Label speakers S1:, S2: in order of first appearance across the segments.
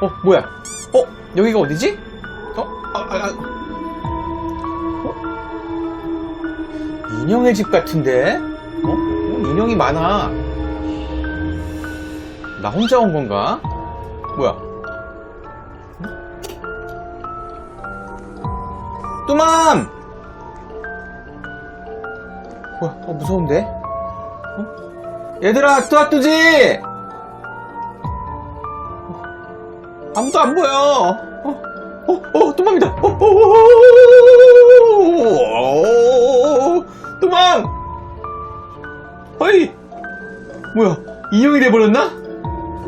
S1: 어, 뭐야? 어, 여기가 어디지? 어, 아, 아, 아. 어? 인형의 집 같은데? 어? 어, 인형이 많아. 나 혼자 온 건가? 뭐야? 뚜맘! 뭐야, 어, 무서운데? 어? 얘들아, 뚜아뚜지! 아무도 안 보여. 어, 어, 어, 뚜맘이다. 어, 어, 어, 어, 어, 뚜맘! 어이! 뭐야, 인형이 돼 버렸나?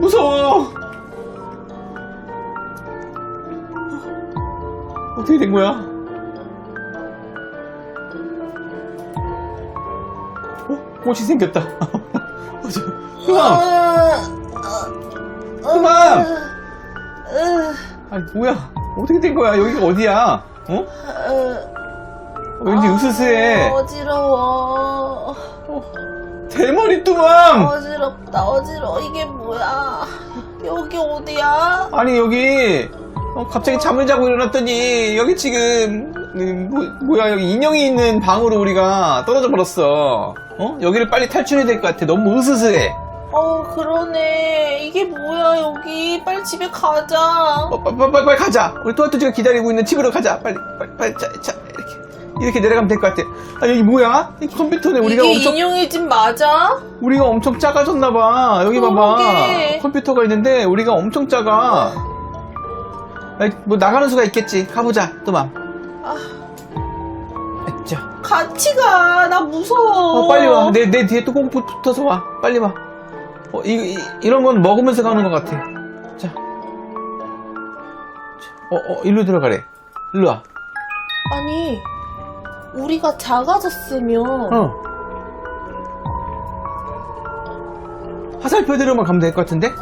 S1: 무서워. 어떻게 된 거야? 어? 꽃이 생겼다. 어, 저, 뚜맘! 뭐야? 어떻게 된 거야? 여기가 어디야? 어? 왠지 으스스해.
S2: 어지러워.
S1: 대머리 뚜맘!
S2: 어지럽다, 어지러워. 이게 뭐야? 여기 어디야?
S1: 아니, 여기, 어, 갑자기 잠을 자고 일어났더니, 여기 지금, 음, 뭐, 뭐야, 여기 인형이 있는 방으로 우리가 떨어져 버렸어. 어? 여기를 빨리 탈출해야 될 것 같아. 너무 으스스해.
S2: 어, 그러네. 이게 뭐야, 여기. 빨리 집에 가자.
S1: 어, 빨리, 빨리, 빨리, 가자. 우리 또아뚜지가 기다리고 있는 집으로 가자. 빨리, 빨리, 빨리, 자, 자, 이렇게. 이렇게 내려가면 될 것 같아. 아, 여기 뭐야? 이 컴퓨터네. 우리가
S2: 이게
S1: 엄청,
S2: 인형의 집 맞아?
S1: 우리가 엄청 작아졌나봐. 여기 봐봐.
S2: 그러게.
S1: 컴퓨터가 있는데, 우리가 엄청 작아. 아이, 뭐, 나가는 수가 있겠지. 가보자, 또맘.
S2: 아,
S1: 자,
S2: 같이 가. 나 무서워.
S1: 어, 빨리 와. 내, 내 뒤에 또꼭 붙어서 와. 빨리 와. 어, 이, 이, 런건 먹으면서 가는 것 같아. 자. 자. 어, 어, 일로 들어가래. 일로 와.
S2: 아니, 우리가 작아졌으면.
S1: 어. 화살표대로만 가면 될 것 같은데?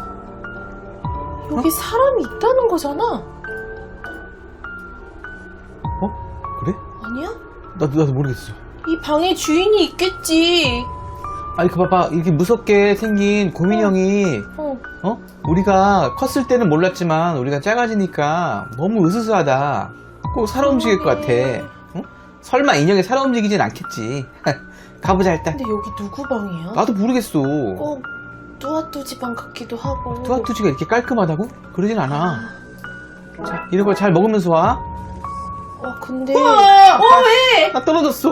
S2: 여기 사람이 있다는 거잖아.
S1: 어? 그래?
S2: 아니야?
S1: 나도, 나도 모르겠어.
S2: 이 방에 주인이 있겠지.
S1: 아니, 그 봐봐. 이렇게 무섭게 생긴 고민형이,
S2: 어.
S1: 어? 우리가 컸을 때는 몰랐지만, 우리가 작아지니까 너무 으스스하다. 꼭 살아 움직일 것 같아. 어? 설마 인형이 살아 움직이진 않겠지. 가보자, 일단.
S2: 근데 여기 누구 방이야?
S1: 나도 모르겠어.
S2: 꼭 뚜아뚜지 방 같기도 하고.
S1: 투아투지가 이렇게 깔끔하다고? 그러진 않아. 자, 이런 걸 잘 먹으면서 와.
S2: 어, 근데.
S1: 우와!
S2: 어, 왜?
S1: 나 떨어졌어.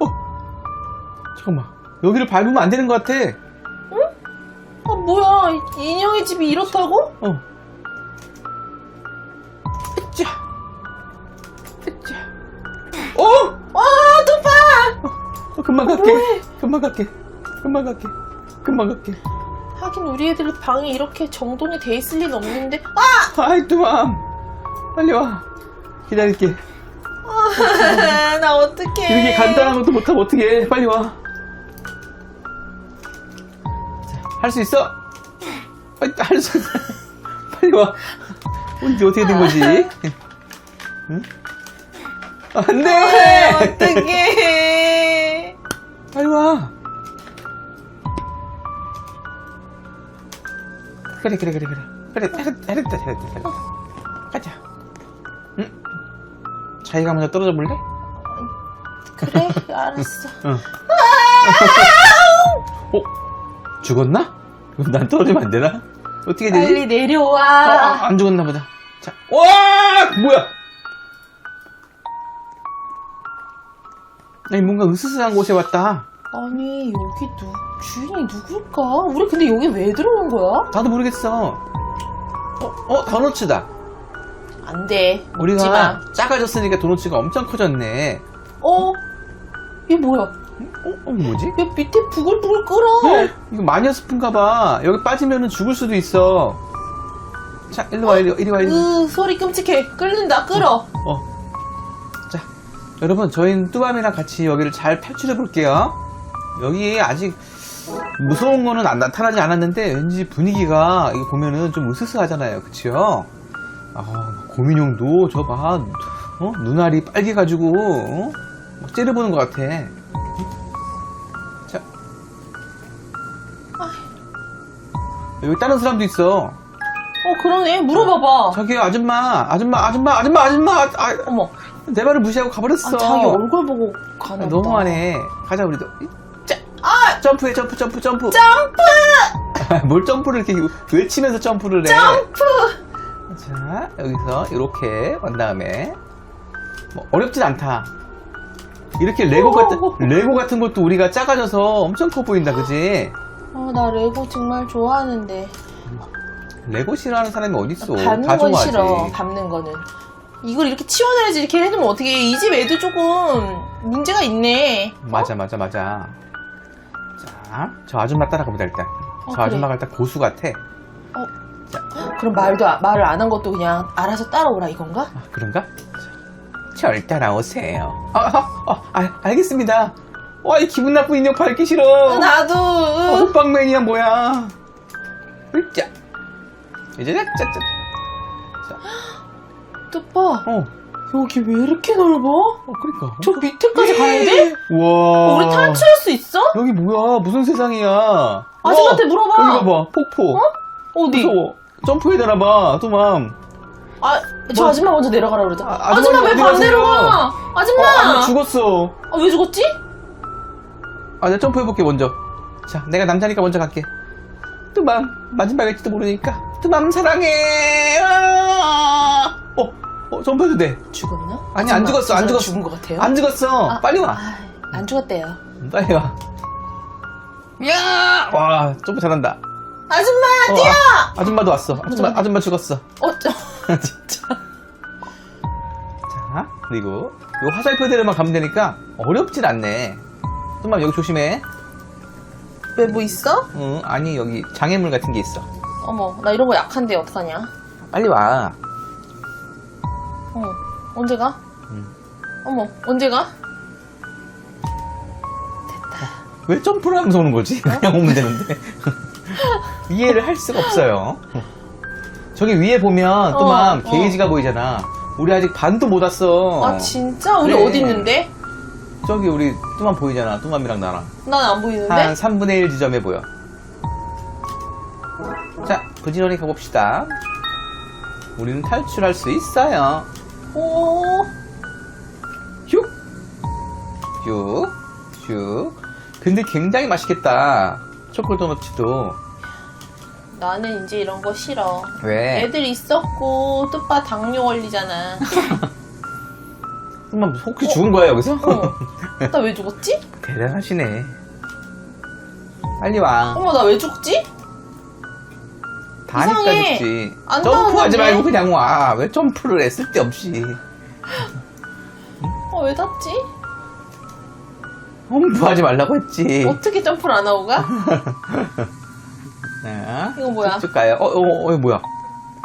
S1: 어. 잠깐만. 여기를 밟으면 안 되는 것 같아.
S2: 아, 뭐야. 이 인형의 집이 이렇다고?
S1: 어. 으쌰. 으쌰. 어!
S2: 와, 또 봐!
S1: 어, 금방 갈게.
S2: 뭐해?
S1: 금방 갈게. 금방 갈게. 금방 갈게.
S2: 하긴 우리 애들 방이 이렇게 정돈이 돼 있을 리는 없는데. 아!
S1: 아이, 뚜맘. 빨리 와. 기다릴게.
S2: 나 어떡해.
S1: 이렇게 간단한 것도 못하면 어떡해. 빨리 와. 할 수 있어? 할 수 있어. 빨리 와. 언제 어떻게 된 거지? 응? 안 돼!
S2: 어떡해.
S1: 빨리 와. 그래, 그래, 그래, 그래. 그래, 잘했다, 잘했다, 잘했다. 잘했다. 가자. 응? 자기가 먼저 떨어져 볼래?
S2: 그래, 알았어.
S1: 응. 어? 죽었나? 그럼 난 떨어지면 안 되나? 어떻게 되지?
S2: 빨리
S1: 아,
S2: 내려와.
S1: 아, 안 죽었나 보다. 자, 와! 뭐야? 아니, 뭔가 으스스한 곳에 왔다.
S2: 아니, 여기 누, 주인이 누굴까? 우리 근데 여기 왜 들어온 거야?
S1: 나도 모르겠어. 어, 어, 도너츠다.
S2: 안 돼.
S1: 우리가
S2: 마.
S1: 작아졌으니까 도너츠가 엄청 커졌네.
S2: 어? 이게 뭐야?
S1: 어, 어 뭐지?
S2: 야, 밑에 부글부글 끓어.
S1: 이거 마녀 스프인가 봐. 여기 빠지면 죽을 수도 있어. 자, 일로 와, 이리, 와, 이리 와, 이리 와.
S2: 으, 소리 끔찍해. 끓는다, 끓어.
S1: 어. 자, 여러분, 저희는 뚜밤이랑 같이 여기를 잘 탈출해 볼게요. 여기 아직 무서운 거는 안 나타나지 않았는데 왠지 분위기가 이거 보면은 좀 으스스하잖아요. 그치요? 아, 고민형도 저 봐. 어? 눈알이 빨개가지고, 어? 막 째려보는 것 같아. 여기 다른 사람도 있어.
S2: 어, 그러네. 물어봐봐.
S1: 저기요, 아줌마, 아줌마, 아줌마, 아줌마, 아줌마, 아, 아,
S2: 어머.
S1: 내 말을 무시하고 가버렸어.
S2: 아, 자기 얼굴 보고 가나
S1: 아,
S2: 보다.
S1: 너무하네. 가자, 우리도. 자,
S2: 아!
S1: 점프해, 점프, 점프, 점프.
S2: 점프!
S1: 뭘 점프를 이렇게 외치면서 점프를 해.
S2: 점프!
S1: 자, 여기서 이렇게 온 다음에 뭐 어렵진 않다. 이렇게 레고 같은 레고 같은 것도 우리가 작아져서 엄청 커 보인다, 그지?
S2: 아, 나 레고 정말 좋아하는데.
S1: 레고 싫어하는 사람이 어디 있어?
S2: 밟는
S1: 다
S2: 건
S1: 좋아하지.
S2: 싫어. 밟는 거는. 이걸 이렇게 치워내야지 이렇게 해두면 어떻게 이 집 애도 조금 문제가 있네.
S1: 맞아, 맞아, 맞아. 자, 저 아줌마 따라가 보자 일단.
S2: 어,
S1: 저 아줌마가 일단 고수 같아.
S2: 그럼 말도 아- 말을 안 한 것도 그냥 알아서 따라오라 이건가?
S1: 아, 그런가? 절 따라오세요. 아, 아, 아, 아, 알겠습니다. 와, 이 기분 나쁜 인형 밟기 싫어.
S2: 나도.
S1: 어, 호빵맨이야 뭐야 으짜 이제 짜짜짜
S2: 뚜빠
S1: 어,
S2: 여기 왜 이렇게 넓어?
S1: 어 그러니까
S2: 저 밑에까지 가야 돼?
S1: 우와
S2: 어, 우리 탈출할 수 있어?
S1: 여기 뭐야 무슨 세상이야
S2: 아줌마한테
S1: 와,
S2: 물어봐.
S1: 여기 봐봐 폭포
S2: 어디?
S1: 무서워 점프해 달아봐 또맘
S2: 아, 저
S1: 뭐?
S2: 아줌마 먼저 내려가라 그러자.
S1: 아,
S2: 아,
S1: 아줌마
S2: 줌마 왜
S1: 어디
S2: 반대로
S1: 가세요?
S2: 가? 아줌마!
S1: 어, 아줌마 죽었어
S2: 아, 왜 죽었지?
S1: 아 내가 점프해볼게 먼저 자 내가 남자니까 먼저 갈게 또맘 마지막일지도 모르니까 또맘 사랑해 아! 어, 어 점프해도 돼
S2: 죽었나?
S1: 아니, 안 죽었어, 안 죽었어.
S2: 죽은 것 같아요.
S1: 안 죽었어.
S2: 아,
S1: 빨리 와.
S2: 아, 안 죽었대요.
S1: 빨리 와. 야! 와, 점프 잘한다.
S2: 아줌마,
S1: 어,
S2: 뛰어!
S1: 아, 아줌마도 왔어. 아줌마, 아줌마 죽었어.
S2: 어, 저, 진짜.
S1: 자, 그리고 요 화살표대로만 가면 되니까 어렵진 않네. 좀만 여기 조심해.
S2: 왜 뭐 있어?
S1: 응, 아니 여기 장애물 같은 게 있어.
S2: 어머, 나 이런 거 약한데 어떡하냐?
S1: 빨리 와.
S2: 어, 언제 가?
S1: 음.
S2: 어머, 언제 가?
S1: 왜 점프를 하면서 오는 거지? 그냥 오면 되는데. 이해를 할 수가 없어요. 저기 위에 보면
S2: 어, 어.
S1: 게이지가 보이잖아. 우리 아직 반도 못 왔어.
S2: 아, 진짜? 우리
S1: 그래.
S2: 어디 있는데?
S1: 저기 우리 뚜맘 보이잖아. 뚜맘이랑 나랑.
S2: 난 안 보이는데?
S1: 한 3분의 1 지점에 보여. 자, 부지런히 가봅시다. 우리는 탈출할 수 있어요.
S2: 오,
S1: 슉! 슉! 슉! 근데 굉장히 맛있겠다. 초콜 도너츠도.
S2: 나는 이제 이런 거 싫어.
S1: 왜?
S2: 애들 있었고, 뚜빠 당뇨 걸리잖아.
S1: 뚜맘 혹시 죽은 거야, 여기서?
S2: 어. 나 왜 죽었지?
S1: 대단하시네. 빨리 와.
S2: 어머, 나왜 죽지?
S1: 다
S2: 이상해.
S1: 하니까 죽지.
S2: 안
S1: 점프하지
S2: 나오는데?
S1: 말고 그냥 와. 왜 점프를 해? 쓸데없이.
S2: 어, 왜 닿지?
S1: 점프하지 말라고 했지.
S2: 어떻게 점프를 안 하고 가?
S1: 자,
S2: 이거 뭐야?
S1: 쭉쭉 가요. 어, 어, 어, 이거 뭐야?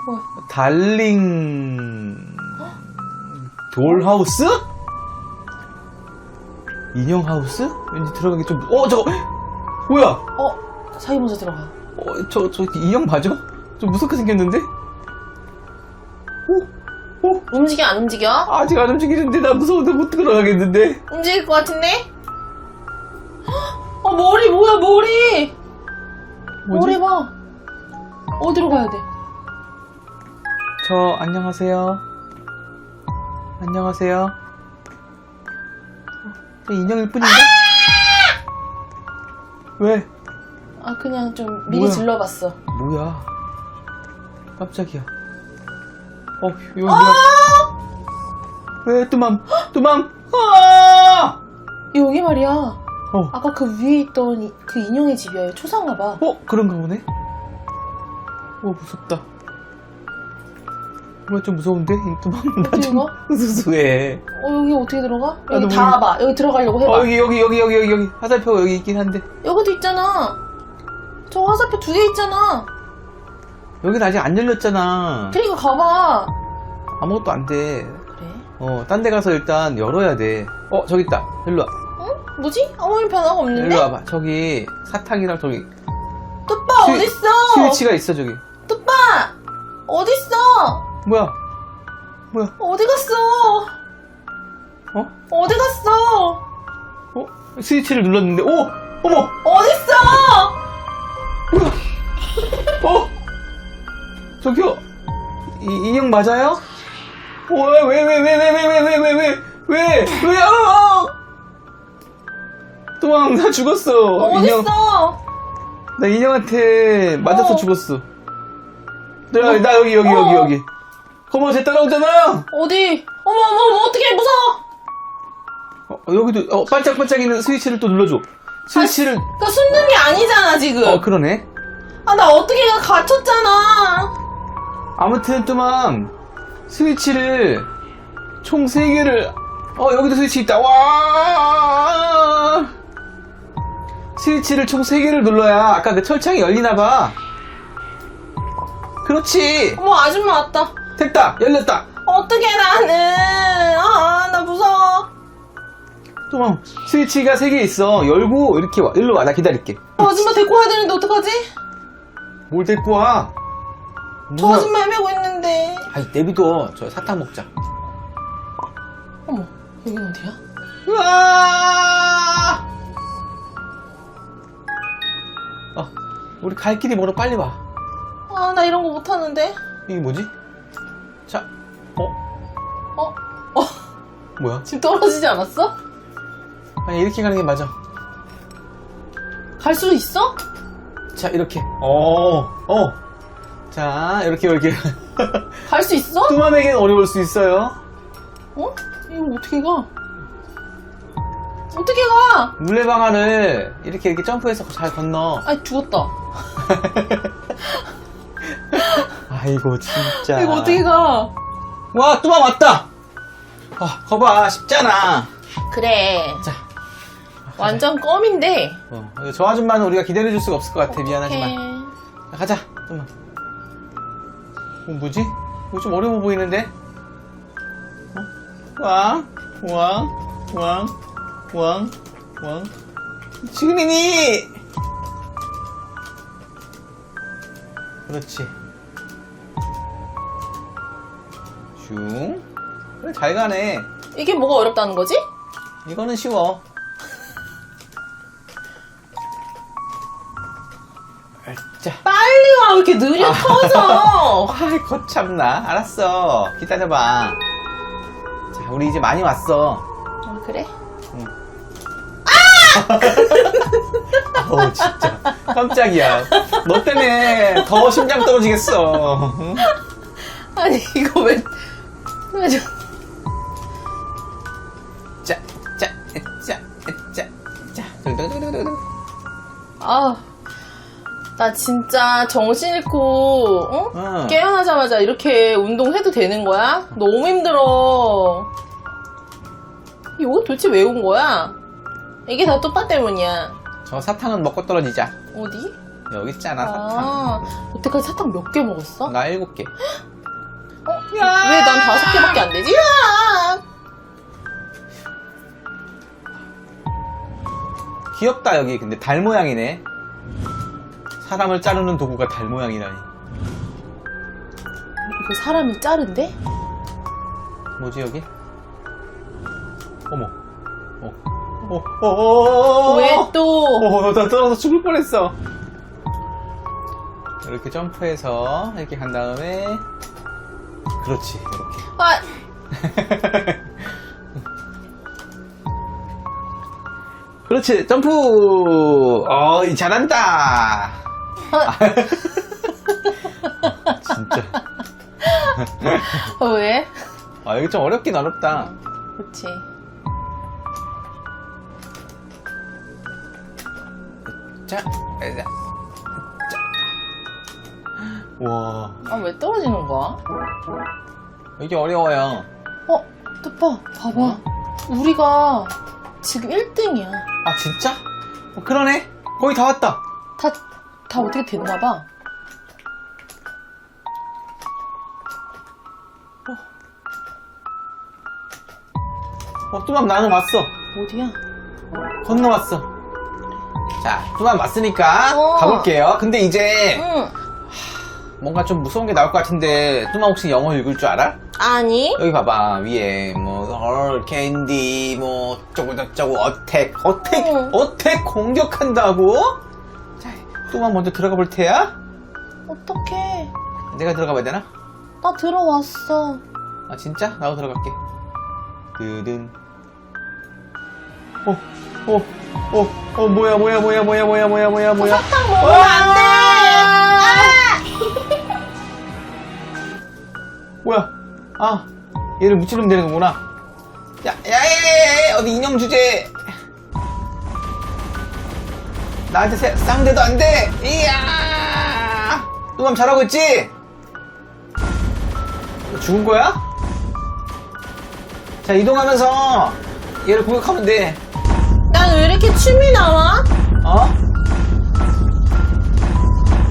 S2: 뭐야?
S1: 달링 돌하우스? 인형 하우스? 왠지 들어가기 좀 어, 저거 뭐야?
S2: 어, 자기 먼저 들어가.
S1: 어, 저, 저 인형 맞아? 좀 무섭게 생겼는데? 오, 오,
S2: 움직여, 안 움직여?
S1: 아직 안 움직이는데 나 무서운데 못 들어가겠는데?
S2: 움직일 것 같은데? 어, 머리, 뭐야, 머리!
S1: 뭐지?
S2: 머리 봐. 어디로 가야 돼?
S1: 저 안녕하세요. 안녕하세요. 어, 저 인형일 뿐인데? 왜?
S2: 아, 그냥 좀 미리
S1: 뭐야?
S2: 질러봤어.
S1: 뭐야? 깜짝이야. 어, 여기
S2: 아!
S1: 뭐야? 왜 뚜맘? 뚜맘? 아!
S2: 여기 말이야.
S1: 어,
S2: 아까 그 위에 있던 이- 그 인형의 집이야. 초상가 봐.
S1: 어, 그런가 보네. 어, 무섭다. 뭐야, 좀 무서운데? 이 뚜맘
S2: 어디
S1: 나좀
S2: 가?
S1: 수수해.
S2: 어, 여기 어떻게 들어가? 여기
S1: 나도
S2: 다
S1: 모르-
S2: 와봐. 여기 들어가려고 해봐.
S1: 어, 여기, 여기, 여기, 여기, 여기, 여기. 화살표가 여기 있긴 한데.
S2: 여기도 있잖아. 저 화살표 두 개 있잖아.
S1: 여긴 아직 안 열렸잖아.
S2: 그러니까 가봐.
S1: 아무것도 안 돼.
S2: 그래?
S1: 어, 딴 데 가서 일단 열어야 돼. 어, 저기 있다. 일로 와.
S2: 응? 뭐지? 아무 변화가 없는데?
S1: 일로 와봐. 저기 사탕이랑 저기
S2: 뚜빠
S1: 스-
S2: 어딨어?
S1: 스위치가 있어, 저기.
S2: 뚜빠 어딨어?
S1: 뭐야? 뭐야?
S2: 어디 갔어?
S1: 어?
S2: 어디 갔어?
S1: 어? 스위치를 눌렀는데, 오! 어머!
S2: 어딨어?
S1: 어? 저기요. 이, 인형 맞아요? 왜, 왜, 왜, 왜, 왜, 왜, 왜, 왜, 왜, 왜, 왜, 왜, 어! 또왕, 나 죽었어. 인형,
S2: 어딨어?
S1: 나 인형한테 맞아서
S2: 어.
S1: 죽었어. 나, 나 여기, 여기, 여기,
S2: 어.
S1: 여기. 쟤 따라오잖아!
S2: 어디? 어머, 어머, 어머, 어떡해, 무서워!
S1: 어, 여기도, 어, 반짝반짝이는 스위치를 또 눌러줘. 스위치를,
S2: 그 순둥이 아니잖아, 지금.
S1: 어, 그러네.
S2: 아, 나 어떻게 가, 갇혔잖아.
S1: 아무튼 뚜맘 스위치를 총 3개를 어 여기도 스위치 있다 와 스위치를 총 3개를 눌러야 아까 그 철창이 열리나봐 그렇지
S2: 어머, 아줌마 왔다.
S1: 됐다 열렸다
S2: 어떡해, 나는. 아, 나 무서워.
S1: 뚜맘 스위치가 3개 있어 열고 이렇게 와 일로 와 나 기다릴게
S2: 어, 아줌마 데리고 와야 되는데, 어떡하지?
S1: 뭘 데리고
S2: 와저 아줌마 헤매고 있는데.
S1: 아이 내비둬 저 사탕 먹자
S2: 어머, 여긴 어디야?
S1: 으아! 어, 우리 갈 길이 멀어 빨리 와.
S2: 아, 나 이런 거 못하는데.
S1: 이게 뭐지? 자, 어,
S2: 어? 어?
S1: 뭐야?
S2: 지금 떨어지지 않았어?
S1: 아니 이렇게 가는 게 맞아.
S2: 갈 수 있어?
S1: 자, 이렇게. 어, 어. 자, 이렇게 이렇게.
S2: 갈 수 있어?
S1: 뚜맘에겐 어려울 수 있어요.
S2: 어? 이거 어떻게 가? 어떻게 가?
S1: 물레방아를 이렇게 이렇게 점프해서 잘 건너.
S2: 아, 죽었다.
S1: 아이고 진짜.
S2: 이거 어떻게 가?
S1: 와, 뚜맘 왔다. 아, 거봐 쉽잖아.
S2: 그래.
S1: 자,
S2: 완전 껌인데.
S1: 어, 저 아줌마는 우리가 기다려줄 수가 없을 것 같아. 미안하지만. 자, 가자. 좀만. 어, 뭐지? 이거 좀 어려워 보이는데? 어? 왕, 왕, 왕, 왕, 왕. 지금이니! 그렇지. 슝. 그래, 잘 가네.
S2: 이게 뭐가 어렵다는 거지?
S1: 이거는 쉬워. 자.
S2: 빨리 와, 왜 이렇게 느려
S1: 아.
S2: 터져.
S1: 아이 거참나 알았어 기다려봐 자 우리 이제 많이 왔어
S2: 아, 그래?
S1: 어우 진짜 깜짝이야 너 때문에 더 심장 떨어지겠어 응?
S2: 아니, 이거 왜.
S1: 자, 자, 자, 자, 자, 두두두두두.
S2: 아. 나 진짜 정신 잃고, 어?
S1: 응.
S2: 깨어나자마자 이렇게 운동해도 되는 거야? 너무 힘들어. 이거 도대체 왜 온 거야? 이게 다 뚜빠 때문이야.
S1: 저 사탕은 먹고 떨어지자
S2: 어디?
S1: 여기 있잖아
S2: 아,
S1: 사탕
S2: 여태까지 사탕 몇 개 먹었어?
S1: 나 일곱 개
S2: 어? 왜 난 다섯 개밖에 안 되지? 야!
S1: 귀엽다 여기 근데 달 모양이네 사람을 자르는 도구가 달 모양이라니
S2: 이거 사람이 자른데?
S1: 뭐지 여기? 어머 어. 어, 어, 어, 어, 어.
S2: 왜 또?
S1: 어, 나 떨어서 죽을 뻔했어. 이렇게 점프해서 이렇게 간 다음에 그렇지 이렇게.
S2: 아,
S1: 그렇지 점프. 어, 이 잘한다.
S2: 아,
S1: 진짜.
S2: 어, 왜?
S1: 아 여기 좀 어렵긴 어렵다.
S2: 그렇지.
S1: 자, 자, 자. 와,
S2: 아, 왜 떨어지는 거야?
S1: 이게 어려워요.
S2: 어, 뚜빠, 봐봐. 우리가 지금 1등이야.
S1: 아 진짜? 어, 그러네. 거의 다 왔다.
S2: 다, 다 어떻게 됐나 봐.
S1: 어, 뚜맘 나는 왔어.
S2: 어디야?
S1: 건너왔어. 자, 뚜맘 왔으니까
S2: 어.
S1: 가볼게요. 근데 이제
S2: 응.
S1: 뭔가 좀 무서운 게 나올 것 같은데 뚜맘 혹시 영어 읽을 줄 알아?
S2: 아니.
S1: 여기 봐봐 위에 뭐 헐, 캔디 뭐 저거 저쩌고 어택 어택
S2: 응.
S1: 어택 공격한다고? 자, 뚜맘 먼저 들어가 볼 테야.
S2: 어떡해.
S1: 내가 들어가 봐야 되나?
S2: 나 들어왔어.
S1: 아 진짜? 나도 들어갈게 드든 어, 어, 어, 어, 뭐야, 뭐야, 뭐야, 뭐야, 뭐야, 뭐야, 뭐야, 뭐야.
S2: 사탕 먹으면 안 돼!
S1: 뭐야? 아, 얘를 무찌르면 되는 거구나. 야, 야, 야, 야, 야, 어디 인형 주제. 나한테 세- 쌍대도 안 돼. 이야. 뚜맘 잘하고 있지? 너 죽은 거야? 자, 이동하면서 얘를 공격하면 돼.
S2: 난 왜 이렇게 춤이 나와?
S1: 어?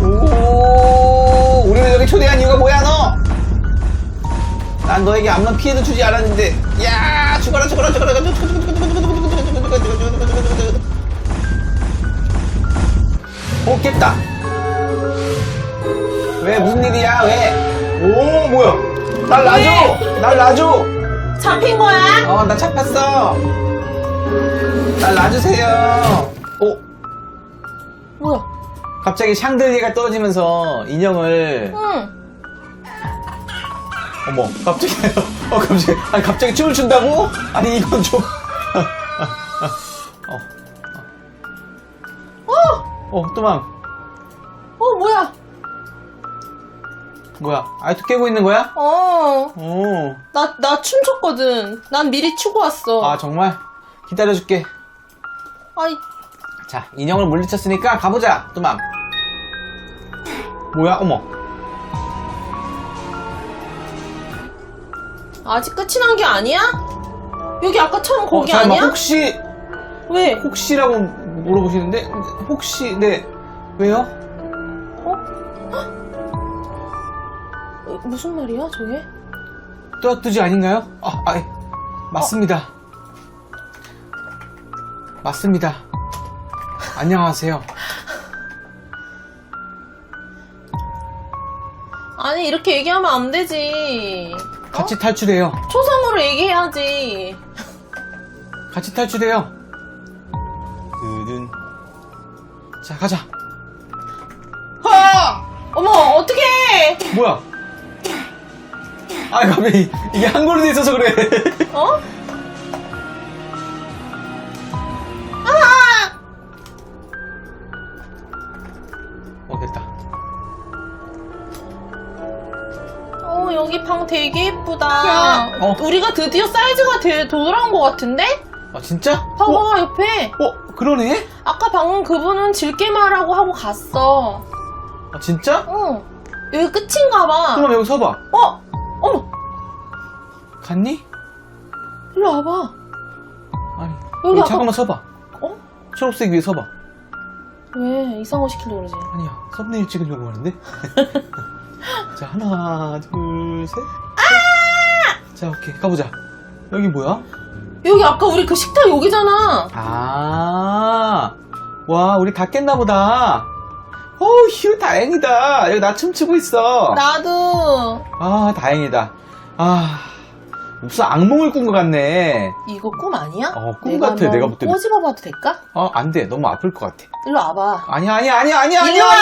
S1: 오, 우리를 여기 초대한 이유가 뭐야, 너? 난 너에게 아무런 피해도 주지 않았는데, 야, 죽어라, 죽어라, 죽어라, 죽어라, 죽어라, 죽어라, 죽어라, 죽어라, 죽어라, 죽어라, 죽어라, 죽어라, 죽어라, 죽어라, 죽어라, 죽어라. 오, 깼다. 왜, 무슨 일이야, 왜? 오, 뭐야. 날 놔줘! 날 놔줘!
S2: 잡힌 거야?
S1: 어, 나 잡혔어! 날 놔주세요! 오,
S2: 뭐야?
S1: 갑자기 샹들리가 떨어지면서 인형을
S2: 응.
S1: 어머 갑자기 어 갑자기 아니 갑자기 춤을 춘다고? 아니 이건 좀 어,
S2: 어!
S1: 어 또망
S2: 어, 뭐야?
S1: 뭐야 아이도 깨고 있는 거야?
S2: 어.
S1: 오아
S2: 나, 나 춤췄거든. 난 미리 추고 왔어.
S1: 아, 정말 기다려줄게
S2: 아이,
S1: 자 인형을 물리쳤으니까 가보자 또망 뭐야 어머
S2: 아직 끝이 난 게 아니야? 여기 아까처럼 거기
S1: 어, 잠깐만,
S2: 아니야?
S1: 혹시
S2: 왜?
S1: 혹시라고 물어보시는데 혹시 네 왜요?
S2: 어, 무슨 말이야, 저게?
S1: 뚜아뚜지 아닌가요? 아, 아, 예. 맞습니다. 맞습니다. 안녕하세요.
S2: 아니, 이렇게 얘기하면 안 되지.
S1: 같이 탈출해요.
S2: 초성으로 얘기해야지.
S1: 같이 탈출해요. 드든. 자, 가자. 아!
S2: 어머, 어떡해!
S1: 뭐야? 아, 갑자기 이게 한글로 돼 있어서 그래.
S2: 어? 방 되게 예쁘다.
S1: 야, 어.
S2: 우리가 드디어 사이즈가 되, 돌아온 것 같은데?
S1: 아, 진짜?
S2: 봐봐,
S1: 어,
S2: 옆에.
S1: 어, 그러네?
S2: 아까 방금 그분은 질게 말하고 하고 갔어.
S1: 아, 진짜?
S2: 응. 여기 끝인가 봐.
S1: 그럼 여기 서봐.
S2: 어? 어머,
S1: 갔니?
S2: 일로 와봐.
S1: 아니.
S2: 여기
S1: 여기
S2: 아까-
S1: 잠깐만 서봐.
S2: 어?
S1: 초록색 위에 서봐.
S2: 왜 이상한 거 시키려고 그러지?
S1: 아니야, 썸네일 찍으려고 하는데? 자, 하나, 둘, 셋.
S2: 아!
S1: 자, 오케이. 가보자. 여기 뭐야?
S2: 여기 아까 우리 그 식탁 여기잖아.
S1: 아, 와, 우리 다 깼나 보다. 어우, 휴, 다행이다. 여기 나 춤추고 있어.
S2: 나도.
S1: 아, 다행이다. 아, 무슨 악몽을 꾼 것 같네.
S2: 이거 꿈 아니야?
S1: 어, 꿈 같아, 내가 볼 때는.
S2: 꼬집어봐도 될까?
S1: 어, 안 돼. 너무 아플 것 같아.
S2: 일로 와봐.
S1: 아니야, 아니야, 아니야, 아니야,
S2: 일로
S1: 아니야.
S2: 와!